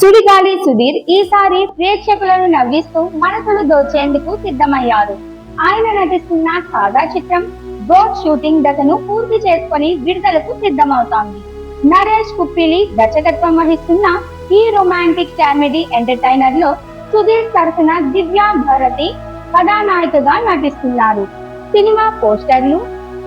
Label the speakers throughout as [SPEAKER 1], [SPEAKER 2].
[SPEAKER 1] సుడిగాలి సుధీర్ ఈసారి ప్రేక్షకులను నవ్విస్తూ మనసును దోచేందుకు సిద్ధమయ్యారు. ఆయన నటిస్తున్న సాదా చిత్రం బోట్ షూటింగ్ దశను పూర్తి చేసుకొని విడుదలకు సిద్ధమవుతోంది. నరేష్ కుప్పిలి దర్శకత్వం వహిస్తున్న ఈ రొమాంటిక్ కామెడీ ఎంటర్టైనర్లో సుధీర్ తరఫున దివ్యా భారతి కథానాయికగా నటిస్తున్నారు. సినిమా పోస్టర్లు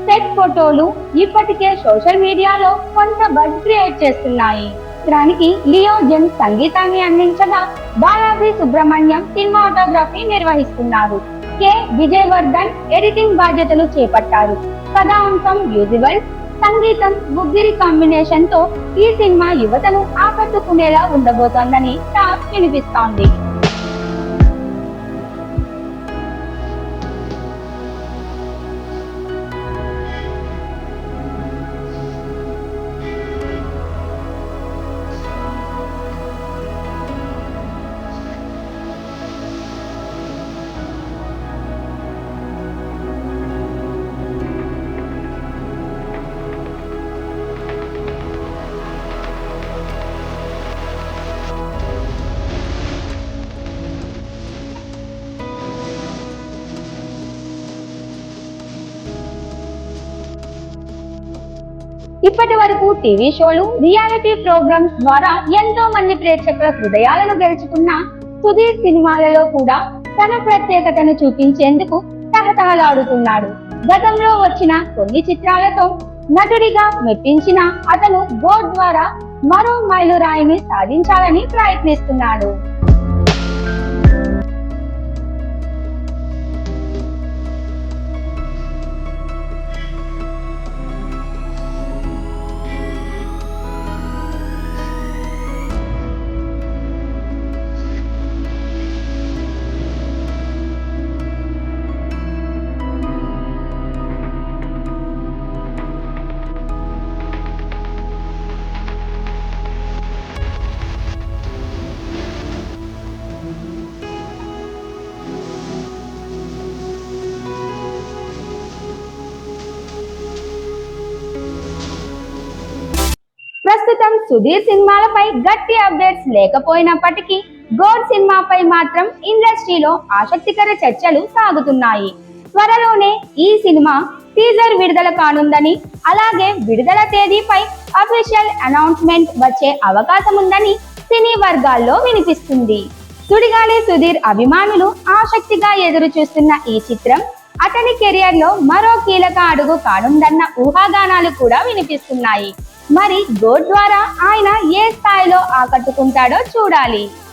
[SPEAKER 1] సెట్ ఫోటోలు ఇప్పటికే సోషల్ మీడియాలో కొంత బజ్ క్రియేట్ చేస్తున్నాయి. చిత్రానికి లియో జెన్ సంగీతాన్ని అందించగా బాలాజీ సుబ్రహ్మణ్యం సినిమాటోగ్రఫీ నిర్వహిస్తున్నారు. కె. విజయవర్ధన్ ఎడిటింగ్ బాధ్యతలు చేపట్టారు. కథాంశం యూజువల్ సంగీతం ముగ్గురి కాంబినేషన్తో ఈ సినిమా యువతను ఆకట్టుకునేలా ఉండబోతోందని టాక్ వినిపిస్తోంది. ఇప్పటి వరకు టీవీ షోలు రియాలిటీ ప్రోగ్రామ్స్ ద్వారా ఎంతో మంది ప్రేక్షకుల హృదయాలను గెలుచుకున్న సుధీర్ సినిమాలలో కూడా తన ప్రత్యేకతను చూపించేందుకు తహతహలాడుతున్నాడు. గతంలో వచ్చిన కొన్ని చిత్రాలతో నటుడిగా మెప్పించిన అతను గోడ్ ద్వారా మరో మైలురాయిని సాధించాలని ప్రయత్నిస్తున్నాడు. ప్రస్తుతం సుధీర్ సినిమాలపై గట్టి అప్డేట్స్ లేకపోయినప్పటికీ గోడ్ సినిమాపై మాత్రం ఇండస్ట్రీలో ఆసక్తికర చర్చలు సాగుతున్నాయి. త్వరలోనే ఈ సినిమా టీజర్ విడుదల కానుందని అలాగే విడుదల తేదీపై అఫీషియల్ అనౌన్స్మెంట్ వచ్చే అవకాశం ఉందని సినీ వర్గాల్లో వినిపిస్తుంది. సుడిగాలి సుధీర్ అభిమానులు ఆసక్తిగా ఎదురు చూస్తున్న ఈ చిత్రం అతని కెరియర్లో మరో కీలక అడుగు కానుందన్న ఊహాగానాలు కూడా వినిపిస్తున్నాయి. మరి గోడ్ ద్వారా ఆయన ఏ స్థాయిలో ఆకట్టుకుంటాడో చూడాలి.